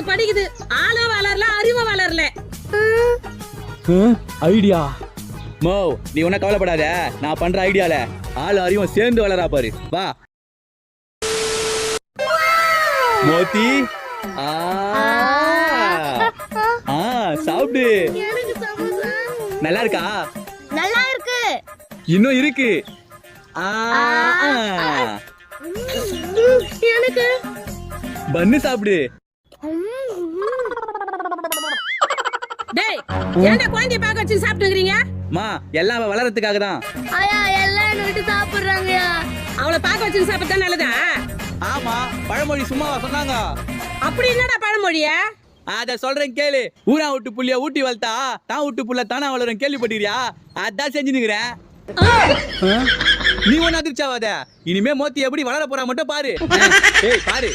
அது படிக்குது. ஆளும் வளரல அறிவும் வளரல. ஐடியா. மோ நீ ஒன்னும் கவலைப்படாத. நான் பண்ற ஐடியால ஆள் அறிவும் சேர்ந்து வளரா பாரு. வா. மோத்தி ஆ. ஆ சாப்பிடு. நல்லா இருக்கா? நல்லா இருக்கு. இன்னும் இருக்கு. ஆ. எனக்கு. பன்னு சாப்பிடு. டேய் ஏன்டா குழந்தைய பார்க்க வச்சு சாப்பிட்டுக்கிறீங்க மா எல்லாம் அவ வளரத்துக்காக தான் ஐயா எல்லாம் என்ன விட்டு சாப்பிடுறாங்கயா அவளை பார்க்க வச்சு சாப்பிட்டா நல்லதா? ஆமா பழமொழி சும்மாவா சொன்னாங்க. அப்படி என்னடா பழமொழிய. அத சொல்றேன் கேளு. ஊரா விட்டு புள்ளிய ஊட்டி வளர்த்தா தான் விட்டு புள்ள தானா வளரும் கேள்விப்பட்டிருக்கியா? அதான் செஞ்சு நிக்கிறேன். நீ ஒன்னும் அதிர்ச்சி ஆகாத இனிமே மோத்தி எப்படி வளர போறா மட்டும் பாரு. ஏய் பாரு.